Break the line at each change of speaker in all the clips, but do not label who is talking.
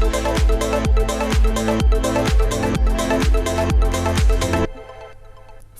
Thank you.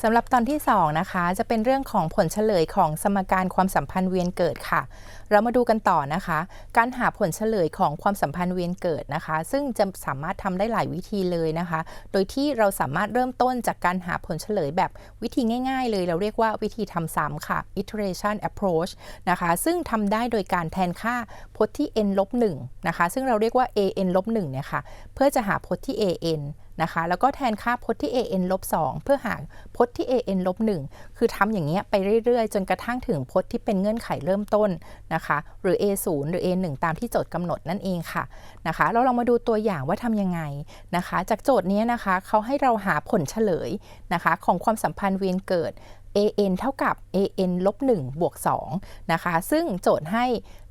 สำหรับตอนที่ 2 นะคะ จะเป็นเรื่องของผลเฉลยของสมการความสัมพันธ์เวียนเกิดค่ะ เรามาดูกันต่อนะคะ การหาผลเฉลยของความสัมพันธ์เวียนเกิดนะคะ ซึ่งจะสามารถทำได้หลายวิธีเลยนะคะ โดยที่เราสามารถเริ่มต้นจากการหาผลเฉลยแบบวิธีง่ายๆ เลย เราเรียกว่าวิธีทำซ้ำค่ะ iteration approach นะคะ ซึ่งทำได้โดยการแทนค่าพจน์ที่ n ลบ1นะคะ ซึ่งเราเรียกว่า an ลบ1เนี่ยค่ะ เพื่อจะหาพจน์ที่ an นะคะ แล้วก็แทนค่าพจน์ที่ an ลบ2เพื่อหาพจน์ที่ an ลบ1คือทำอย่างเงี้ยไปเรื่อยๆ จนกระทั่งถึงพจน์ที่เป็นเงื่อนไขเริ่มต้นนะคะ หรือ a 0หรือ a 1ตามที่โจทย์กำหนดนั่นเองค่ะนะคะเราลองมาดูตัวอย่างว่าทำยังไงนะคะ จากโจทย์นี้นะคะเขาให้เราหาผลเฉลยนะคะ ของความสัมพันธ์เวียนเกิด an เท่ากับ an ลบ1บวก2นะคะ ซึ่งโจทย์ให้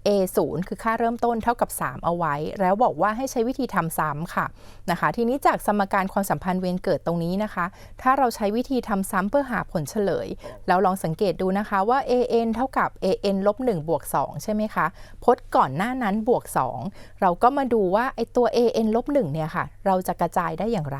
a 0 คือค่าเริ่มต้นเท่ากับ 3 เอาไว้ แล้วบอกว่าให้ใช้วิธีทำซ้ำค่ะนะคะ ทีนี้จากสมการความสัมพันธ์เวียนเกิดตรงนี้นะคะ ถ้าเราใช้วิธีทำซ้ำเพื่อหาผลเฉลย เราลองสังเกตดูนะคะว่า an เท่ากับ an ลบ1บวก2ใช่ไหมคะพจน์ก่อนหน้านั้นบวก 2 เราก็มาดูว่าไอตัว an ลบ1เนี่ยค่ะ เราจะกระจายได้อย่างไร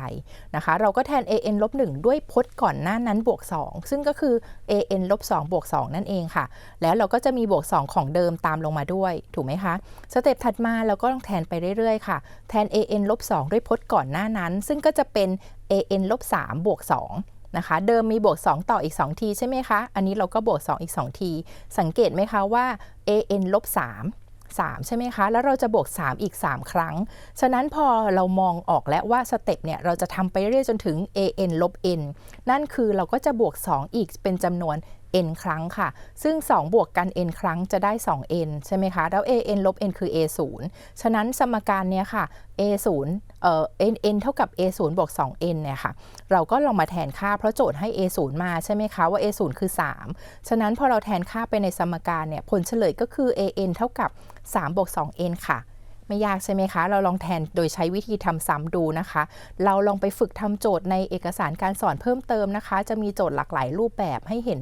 นะคะ เราก็แทน an ลบ1ด้วยพจน์ก่อนหน้านั้นบวก 2 ซึ่งก็คือ an ลบ2บวก2นั่นเองค่ะ แล้วเราก็จะมีบวก 2 ของเดิมตามลงมาด้วยถูกไหมคะ สเต็ปถัดมาเราก็ต้องแทนไปเรื่อยๆ ค่ะ แทน an ลบ2ด้วยพจน์ก่อนหน้านั้น ซึ่งก็จะเป็น an ลบ3บวก2นะคะ เดิมมีบวก 2 ต่ออีก 2 ทีใช่ไหมคะ อันนี้เราก็บวก 2 อีก 2 ที สังเกตไหมคะว่า an ลบ3 3 ใช่ไหมคะ แล้วเราจะบวก 3 อีก 3 ครั้ง ฉะนั้นพอเรามองออกแล้วว่าสเต็ปเนี่ย เราจะทำไปเรื่อยจนถึง an ลบ n นั่นคือเราก็จะบวก 2 อีกเป็นจำนวน n ครั้งค่ะ ซึ่ง 2 บวกกัน n ครั้งจะได้ 2n ใช่ไหมคะ แล้ว an ลบ n คือ a 0ฉะนั้นสมการเนี้ยค่ะ a 0เอ่อ n n เท่ากับ a 0บวก 2n เนี่ยค่ะ เราก็ลองมาแทนค่าเพราะโจทย์ให้ a 0มาใช่ไหมคะว่า a 0คือ 3 ฉะนั้นพอเราแทนค่าไปในสมการเนี่ยผลเฉลยก็คือ an เท่ากับ3บวก 2n ค่ะไม่ยากใช่ไหมคะ เราลองแทนโดยใช้วิธีทำซ้ำดูนะคะ เราลองไปฝึกทำโจทย์ในเอกสารการสอนเพิ่มเติมนะคะ จะมีโจทย์หลากหลายรูปแบบให้เห็น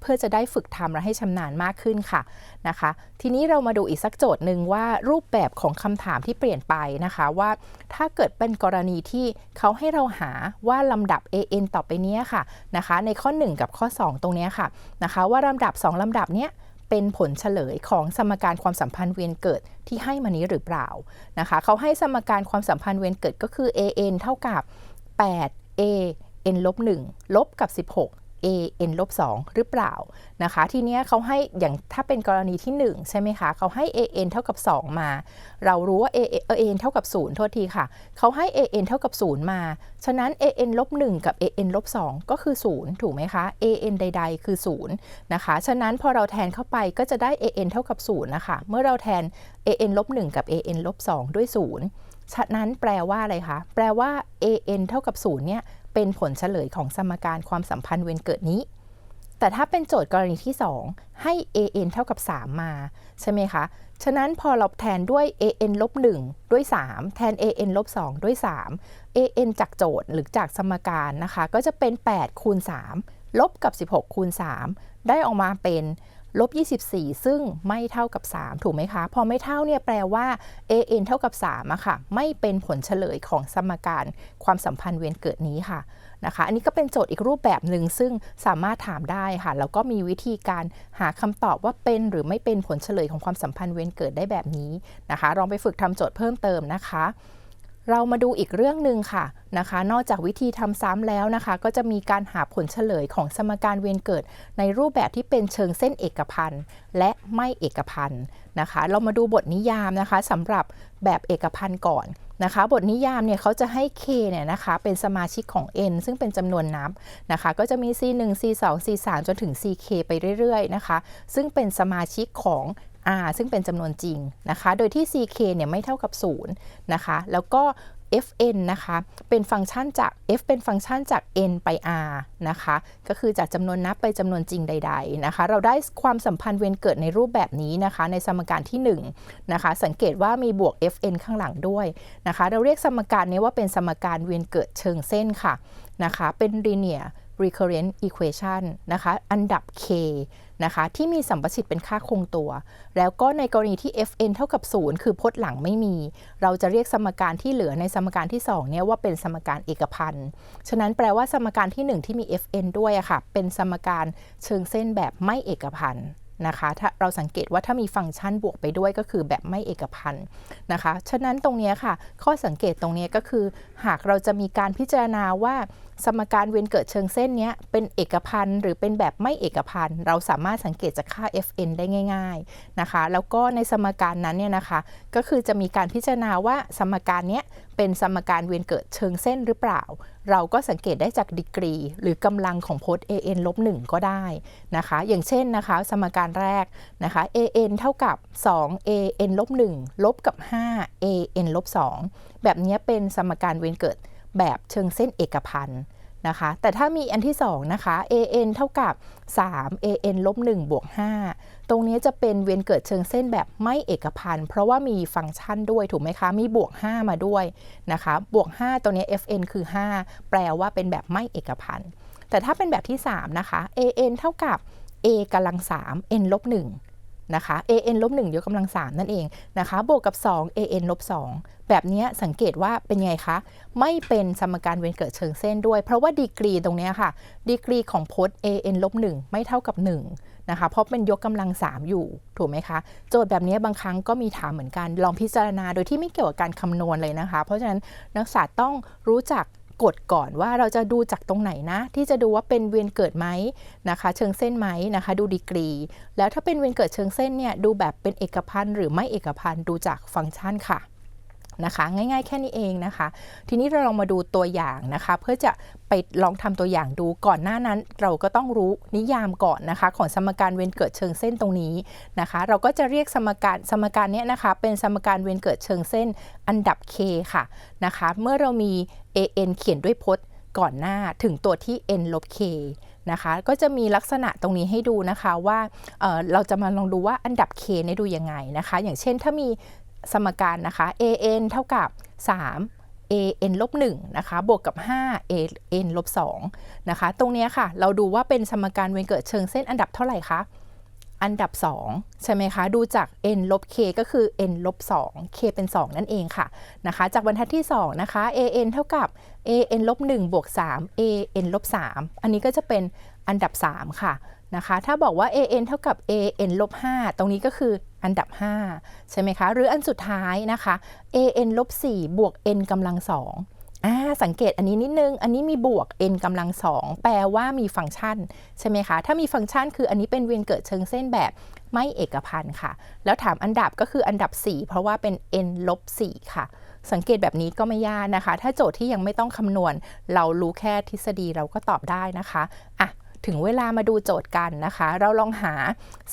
เพื่อจะได้ฝึกทำและให้ชำนาญมากขึ้นค่ะนะคะ ทีนี้เรามาดูอีกสักโจทย์หนึ่งว่ารูปแบบของคำถามที่เปลี่ยนไปนะคะว่า ถ้าเกิดเป็นกรณีที่เขาให้เราหาว่าลำดับ an ต่อไปนี้ค่ะนะคะในข้อ 1 กับข้อ 2 ตรงนี้ค่ะนะคะว่าลำดับ 2ลำดับเนี้ยเป็นผลเฉลยของสมการความสัมพันธ์เวียนเกิดที่ให้มานี้หรือเปล่านะคะเขาให้สมการความสัมพันธ์เวียนเกิดก็คือ an เท่ากับ 8 a n ลบ1ลบกับ 16 a n ลบ2หรือเปล่านะคะ ทีเนี้ยเขาให้อย่างถ้าเป็นกรณีที่ 1 ใช่ไหมคะเขาให้ a n เท่ากับ 2 มา เรารู้ว่า a n เท่ากับ 0 โทษทีค่ะเขาให้ a n เท่ากับ 0 มา ฉะนั้น a n ลบ1กับ a n ลบ2ก็คือ 0 ถูกไหมคะ a n ใด ๆ คือ 0 นะคะ ฉะนั้นพอเราแทนเข้าไปก็จะได้ a n เท่ากับ 0 นะคะ เมื่อเราแทน a n ลบ1กับ a n ลบ2ด้วย 0 ฉะนั้นแปลว่าอะไรคะ แปลว่า a n เท่ากับ 0 เนี่ย เป็นผลเฉลยของสมการความสัมพันธ์เวนเกิดนี้ แต่ถ้าเป็นโจทย์กรณีที่ 2 ให้ an เท่ากับ 3 มา ใช่ไหมคะ ฉะนั้นพอเราแทนด้วย an ลบ1ด้วย 3 แทน an ลบ2ด้วย 3 an จากโจทย์หรือจากสมการนะคะ ก็จะเป็น 8 คูณ 3 ลบกับ 16 คูณ 3 ได้ออกมาเป็น ลบ24 ซึ่งไม่เท่ากับ 3 ถูกไหมคะ พอไม่เท่าเนี่ยแปลว่า an เท่ากับ3อะค่ะ ไม่เป็นผลเฉลยของสมการความสัมพันธ์เวียนเกิดนี้ค่ะนะคะ อันนี้ก็เป็นโจทย์อีกรูปแบบหนึ่งซึ่งสามารถถามได้ค่ะ แล้วก็มีวิธีการหาคำตอบว่าเป็นหรือไม่เป็นผลเฉลยของความสัมพันธ์เวียนเกิดได้แบบนี้นะคะ ลองไปฝึกทำโจทย์เพิ่มเติมนะคะ เรามาดูอีกเรื่องหนึ่งค่ะนะคะ นอกจากวิธีทำซ้ำแล้วนะคะ ก็จะมีการหาผลเฉลยของสมการเวียนเกิด ในรูปแบบที่เป็นเชิงเส้นเอกพันธ์และไม่เอกพันธ์นะคะ เรามาดูบทนิยามนะคะสำหรับแบบเอกพันธ์ก่อนนะคะ บทนิยามเนี่ยเขาจะให้ k เนี่ยนะคะ เป็นสมาชิกของ n ซึ่งเป็นจำนวนนับนะคะ ก็จะมี c1 c2 c3 จนถึง ck ไปเรื่อยๆนะคะ ซึ่งเป็นสมาชิกของ r ซึ่งเป็นจำนวนจริงนะคะ โดยที่ ck เนี่ยไม่เท่ากับ 0 นะคะ แล้วก็ fn นะคะ เป็นฟังก์ชันจาก f เป็นฟังก์ชันจาก n ไป r นะคะ ก็คือจากจำนวนนับไปจำนวนจริงใด ๆ นะคะ เราได้ความสัมพันธ์เวียนเกิดในรูปแบบนี้นะคะ ในสมการที่1นะคะ สังเกตว่ามีบวก fn ข้างหลังด้วยนะคะ เราเรียกสมการนี้ว่าเป็นสมการเวียนเกิดเชิงเส้นค่ะนะคะ เป็น linear recurrent equation นะคะอันดับ k นะคะที่มีสัมประสิทธิ์เป็นค่าคงตัว แล้วก็ในกรณีที่ fn เท่ากับ 0 คือพจน์หลังไม่มี เราจะเรียกสมการที่เหลือในสมการที่2เนี่ยว่าเป็นสมการเอกพันธ์ฉะนั้นแปลว่าสมการที่ 1 ที่มี fn ด้วยอะค่ะเป็นสมการเชิงเส้นแบบไม่เอกพันธ์นะคะถ้าเราสังเกตว่าถ้ามีฟังก์ชันบวกไปด้วยก็คือแบบไม่เอกพันธ์นะคะ ฉะนั้นตรงนี้ค่ะ ข้อสังเกตตรงนี้ก็คือ หากเราจะมีการพิจารณาว่า สมการเวียนเกิดเชิงเส้นนี้เป็นเอกพันธ์หรือเป็นแบบไม่เอกพันธ์เราสามารถสังเกตจากค่า fn ได้ง่าย ๆนะคะ แล้วก็ในสมการนั้นเนี่ยนะคะ ก็คือจะมีการพิจารณาว่าสมการนี้เป็นสมการเวียนเกิดเชิงเส้นหรือเปล่า เราก็สังเกตได้จากดีกรี หรือกำลังของพจน์ an ลบ1ก็ได้นะคะ อย่างเช่นนะคะ สมการแรกนะคะ an เท่ากับ 2 an ลบ1ลบกับ 5 an ลบ2แบบนี้เป็นสมการเวียนเกิด แบบเชิงเส้นเอกพันธ์นะคะ แต่ถ้ามีอันที่2นะคะ an เท่ากับ 3 an ลบ1บวก5ตรงนี้จะเป็นเวียนเกิดเชิงเส้นแบบไม่เอกพันธ์เพราะว่ามีฟังก์ชันด้วยถูกไหมคะ มีบวก 5 มาด้วยนะคะ บวก 5ตรงนี้ fn คือ 5 แปลว่าเป็นแบบไม่เอกพันธ์แต่ถ้าเป็นแบบที่ 3 นะคะ an เท่ากับ a กำลัง 3 n ลบ1 นะคะ an ลบ1ยกกำลัง 3 นั่นเองนะคะ บวกกับ 2 an ลบ2แบบนี้สังเกตว่าเป็นไงคะ ไม่เป็นสมการเวนเกิดเชิงเส้นด้วย เพราะว่าดีกรีตรงนี้ค่ะ ดีกรีของพจน์ an ลบ1ไม่เท่ากับ 1 นะคะ เพราะเป็นยกกำลัง 3 อยู่ ถูกไหมคะ โจทย์แบบนี้บางครั้งก็มีถามเหมือนกัน ลองพิจารณาโดยที่ไม่เกี่ยวกับการคำนวณเลยนะคะ เพราะฉะนั้นนักศึกษาต้องรู้จัก กฎก่อนว่าเราจะดูจากตรงไหนนะ ที่จะดูว่าเป็นเวียนเกิดไหมนะคะ เชิงเส้นไหมนะคะ ดูดีกรี แล้วถ้าเป็นเวียนเกิดเชิงเส้นเนี่ยดูแบบเป็นเอกพันธ์หรือไม่เอกพันธ์ดูจากฟังก์ชันค่ะนะคะง่ายๆแค่นี้เองนะคะ ทีนี้เราลองมาดูตัวอย่างนะคะ เพื่อจะไปลองทำตัวอย่างดูก่อนหน้านั้น เราก็ต้องรู้นิยามก่อนนะคะ ของสมการเวนเกิดเชิงเส้นตรงนี้นะคะ เราก็จะเรียกสมการสมการนี้นะคะ เป็นสมการเวนเกิดเชิงเส้นอันดับ k ค่ะนะคะ เมื่อเรามี an เขียนด้วยพจน์ก่อนหน้าถึงตัวที่ n ลบ k นะคะก็จะมีลักษณะตรงนี้ให้ดูนะคะว่าเเราจะมาลองดูว่าอันดับ k เนี่ยดูยังไงนะคะ อย่างเช่นถ้ามีสมการนะคะ an เท่ากับ 3 an ลบ1นะคะบวกกับ 5 an ลบ2นะคะ ตรงนี้ค่ะ เราดูว่าเป็นสมการเวนเกิดเชิงเส้นอันดับเท่าไหร่คะ อันดับ 2 ใช่ไหมคะ ดูจาก n ลบ k ก็คือ n ลบ 2 k เป็น 2 นั่นเองค่ะนะคะ จากบรรทัดที่ 2 นะคะ an เท่ากับ an ลบ1บวก3 an ลบ3อันนี้ก็จะเป็นอันดับ 3 ค่ะนะคะ ถ้าบอกว่า an เท่ากับ an ลบ5ตรงนี้ก็คืออันดับ 5 ใช่ไหมคะ หรืออันสุดท้ายนะคะ an ลบ4บวก n กำลัง2 อ่าสังเกตอันนี้นิดนึง อันนี้มีบวก n กำลังสองแปลว่ามีฟังก์ชันใช่ไหมคะ ถ้ามีฟังก์ชันคืออันนี้เป็นเวียนเกิดเชิงเส้นแบบไม่เอกพันธ์ค่ะ แล้วถามอันดับก็คืออันดับ 4 เพราะว่าเป็น n ลบ4ค่ะ สังเกตแบบนี้ก็ไม่ยากนะคะ ถ้าโจทย์ที่ยังไม่ต้องคำนวณ เรารู้แค่ทฤษฎีเราก็ตอบได้นะคะอะ ถึงเวลามาดูโจทย์กันนะคะ เราลองหา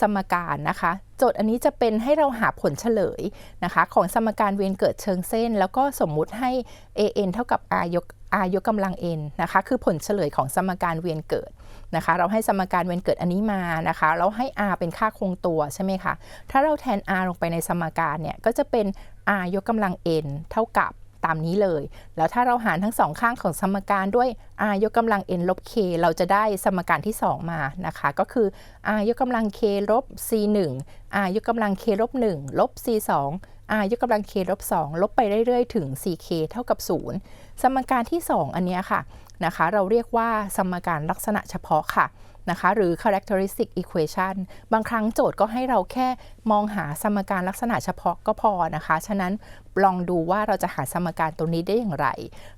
สมการนะคะ โจทย์อันนี้จะเป็นให้เราหาผลเฉลยนะคะ ของสมการเวียนเกิดเชิงเส้น แล้วก็สมมุติให้ an เท่ากับ r ยก r ยกกำลัง n นะคะ คือผลเฉลยของสมการเวียนเกิดนะคะ เราให้สมการเวียนเกิดอันนี้มานะคะ เราให้ r เป็นค่าคงตัวใช่ไหมคะ ถ้าเราแทน r ลงไปในสมการเนี่ย ก็จะเป็น r ยกกำลัง n เท่ากับ ตามนี้เลย แล้วถ้าเราหารทั้งสองข้างของสมการด้วย r ยกกำลัง n ลบ k เราจะได้สมการที่ 2 มานะคะ ก็คือ r ยกกำลัง k ลบ c 1 r ยกกำลัง k ลบ1ลบ c 2 r ยกกำลัง k ลบ2ลบไปเรื่อยๆ ถึง ck เท่ากับ 0 สมการที่ 2 อันนี้ค่ะนะคะ เราเรียกว่าสมการลักษณะเฉพาะค่ะ นะคะหรือ characteristic equation บางครั้งโจทย์ก็ให้เราแค่มองหาสมการลักษณะเฉพาะก็พอนะคะ ฉะนั้นลองดูว่าเราจะหาสมการตัวนี้ได้อย่างไร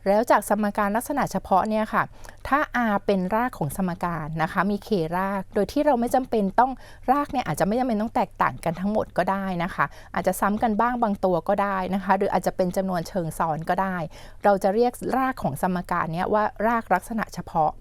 แล้วจากสมการลักษณะเฉพาะเนี่ยค่ะ ถ้า r เป็นรากของสมการนะคะมี k ราก โดยที่เราไม่จำเป็นต้องรากเนี่ยอาจจะไม่จำเป็นต้องแตกต่างกันทั้งหมดก็ได้นะคะ อาจจะซ้ำกันบ้างบางตัวก็ได้นะคะ หรืออาจจะเป็นจำนวนเชิงซ้อนก็ได้ เราจะเรียกรากของสมการเนี้ว่ารากลักษณะเฉพาะ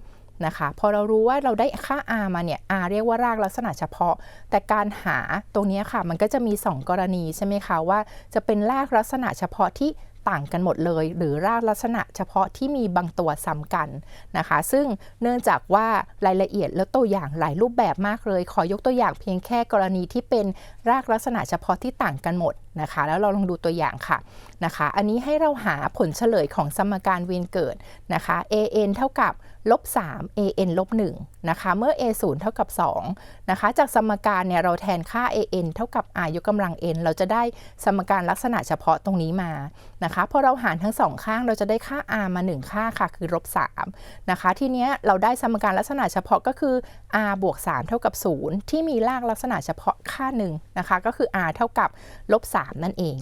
นะคะพอเรารู้ว่าเราได้ค่า r มาเนี่ย r เรียกว่ารากลักษณะเฉพาะ แต่การหาตรงนี้ค่ะ มันก็จะมี 2 กรณีใช่ไหมคะว่าจะเป็นรากลักษณะเฉพาะที่ต่างกันหมดเลย หรือรากลักษณะเฉพาะที่มีบางตัวซ้ำกันนะคะ ซึ่งเนื่องจากว่ารายละเอียดและตัวอย่างหลายรูปแบบมากเลย ขอยกตัวอย่างเพียงแค่กรณีที่เป็นรากลักษณะเฉพาะที่ต่างกันหมด นะคะ แล้วเราลองดูตัวอย่างค่ะนะคะ อันนี้ให้เราหาผลเฉลยของสมการเวียนเกิดนะคะ an เท่ากับลบ3 an ลบ1นะคะ เมื่อ a 0เท่ากับ2นะคะ จากสมการเนี่ยเราแทนค่า an เท่ากับ r ยกกำลัง n เราจะได้สมการลักษณะเฉพาะตรงนี้มานะคะ พอเราหารทั้งสองข้างเราจะได้ค่า r มา 1 ค่าค่ะ คือลบ3นะคะ ทีเนี้ยเราได้สมการลักษณะเฉพาะก็คือ r บวก3เท่ากับ 0 ที่มีรากลักษณะเฉพาะค่าหนึ่งนะคะ ก็คือ r เท่ากับลบ3นั่นเอง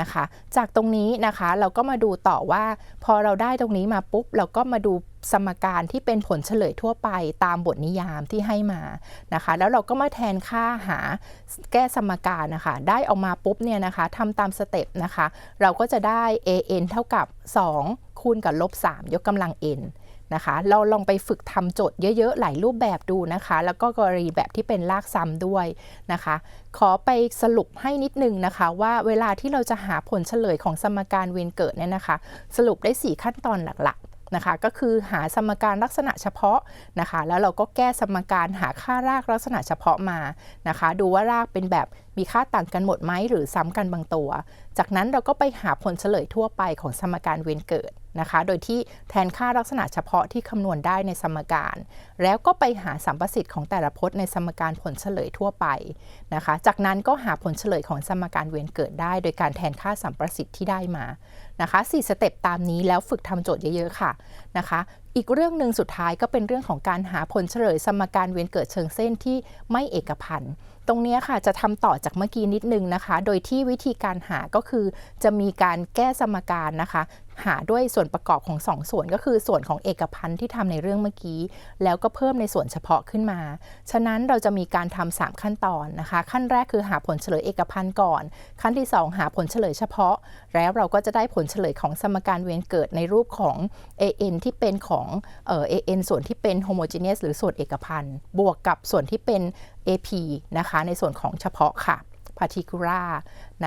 นะคะ จากตรงนี้นะคะเราก็มาดูต่อว่า พอเราได้ตรงนี้มาปุ๊บ เราก็มาดูสมการที่เป็นผลเฉลยทั่วไปตามบทนิยามที่ให้มานะคะ แล้วเราก็มาแทนค่าหาแก้สมการนะคะ ได้ออกมาปุ๊บเนี่ยนะคะทำตามสเต็ปนะคะ เราก็จะได้ an เท่ากับ 2 คูณกับลบ 3 ยกกำลัง n นะคะ เราลองไปฝึกทำโจทย์เยอะๆ หลายรูปแบบดูนะคะ แล้วก็กรณีแบบที่เป็นลากซ้ำด้วยนะคะ ขอไปสรุปให้นิดนึงนะคะ ว่าเวลาที่เราจะหาผลเฉลยของสมการเวียนเกิดเนี่ยนะคะ สรุปได้ 4 ขั้นตอนหลักๆนะคะก็คือหาสมการลักษณะเฉพาะนะคะ แล้วเราก็แก้สมการหาค่ารากลักษณะเฉพาะมานะคะ ดูว่ารากเป็นแบบ มีค่าต่างกันหมดไหมหรือซ้ำกันบางตัว จากนั้นเราก็ไปหาผลเฉลยทั่วไปของสมการเวียนเกิดนะคะ โดยที่แทนค่าลักษณะเฉพาะที่คำนวณได้ในสมการ แล้วก็ไปหาสัมประสิทธิ์ของแต่ละพจน์ในสมการผลเฉลยทั่วไปนะคะ จากนั้นก็หาผลเฉลยของสมการเวียนเกิดได้ โดยการแทนค่าสัมประสิทธิ์ที่ได้มานะคะ4สเต็ปตามนี้แล้วฝึกทำโจทย์เยอะๆค่ะนะคะอีกเรื่องหนึ่งสุดท้ายก็เป็นเรื่องของการหาผลเฉลยสมการเวียนเกิดเชิงเส้นที่ไม่เอกพันธ์ ตรงนี้ค่ะจะทำต่อจากเมื่อกี้นิดนึงนะคะ โดยที่วิธีการหาก็คือจะมีการแก้สมการนะคะ หาด้วยส่วนประกอบของ2ส่วนก็คือส่วนของเอกพันธ์ที่ทำในเรื่องเมื่อกี้ แล้วก็เพิ่มในส่วนเฉพาะขึ้นมา ฉะนั้นเราจะมีการทำ3ขั้นตอนนะคะ ขั้นแรกคือหาผลเฉลยเอกพันธ์ก่อน ขั้นที่ 2 หาผลเฉลยเฉพาะ แล้วเราก็จะได้ผลเฉลยของสมการเวียนเกิดในรูปของ an ที่เป็นของเอ่อ an ส่วนที่เป็น homogeneous หรือส่วนเอกพันธ์บวกกับส่วนที่เป็น AP นะคะ ในส่วนของเฉพาะค่ะ particular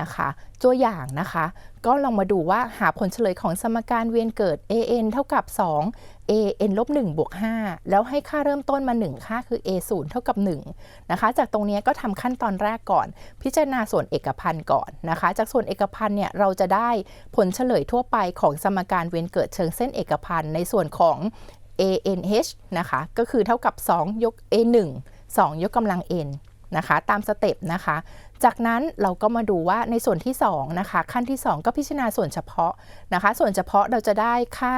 นะคะ ตัวอย่างนะคะ ก็ลองมาดูว่าหาผลเฉลยของสมการเวียนเกิด an เท่ากับ 2 an ลบ1บวก5แล้วให้ค่าเริ่มต้นมา 1 ค่าคือ a 0เท่ากับ1นะคะ จากตรงนี้ก็ทำขั้นตอนแรกก่อน พิจารณาส่วนเอกพันธ์ก่อนนะคะ จากส่วนเอกพันธ์เนี่ยเราจะได้ผลเฉลยทั่วไปของสมการเวียนเกิดเชิงเส้นเอกพันธ์ในส่วนของ anh นะคะ ก็คือเท่ากับ 2 ยก a 1 2 ยกกำลัง n นะคะ ตามสเต็ปนะคะ จากนั้นเราก็มาดูว่าในส่วนที่2นะคะขั้นที่ 2 ก็พิจารณาส่วนเฉพาะนะคะ ส่วนเฉพาะเราจะได้ค่า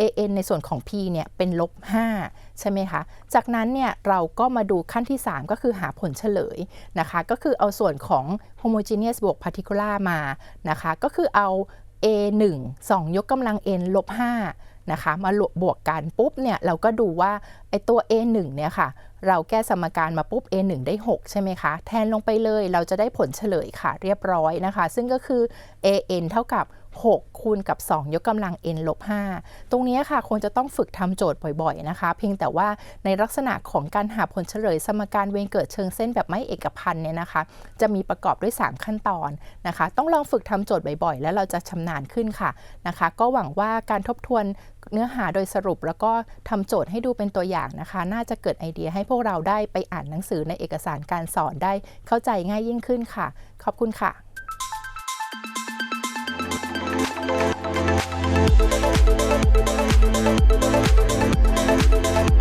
an ในส่วนของ p เนี่ยเป็นลบ5ใช่ไหมคะ จากนั้นเนี่ยเราก็มาดูขั้นที่ 3 ก็คือหาผลเฉลยนะคะ ก็คือเอาส่วนของ homogeneous บวก particular มานะคะ ก็คือเอา a 1 2 ยกกำลัง n ลบ5นะคะมาบวกกันปุ๊บเนี่ยเราก็ดูว่าไอตัว a 1เนี่ยค่ะเราแก้สมการมาปุ๊บ a 1ได้ 6 ใช่ไหมคะ แทนลงไปเลยเราจะได้ผลเฉลยค่ะ เรียบร้อยนะคะ ซึ่งก็คือ an เท่ากับ 6 คูณกับ 2 ยกกำลัง n ลบ 5 ตรงนี้ค่ะคงจะต้องฝึกทำโจทย์บ่อยๆนะคะ เพียงแต่ว่าในลักษณะของการหาผลเฉลยสมการเวงเกิดเชิงเส้นแบบไม่เอกพันธ์เนี่ยนะคะ จะมีประกอบด้วย 3 ขั้นตอนนะคะ ต้องลองฝึกทำโจทย์บ่อยๆ แล้วเราจะชำนาญขึ้นค่ะนะคะ ก็หวังว่าการทบทวน เนื้อหาโดยสรุปแล้วก็ทำโจทย์ให้ดูเป็นตัวอย่างนะคะ น่าจะเกิดไอเดียให้พวกเราได้ไปอ่านหนังสือในเอกสารการสอนได้เข้าใจง่ายยิ่งขึ้นค่ะ ขอบคุณค่ะ
Thank you.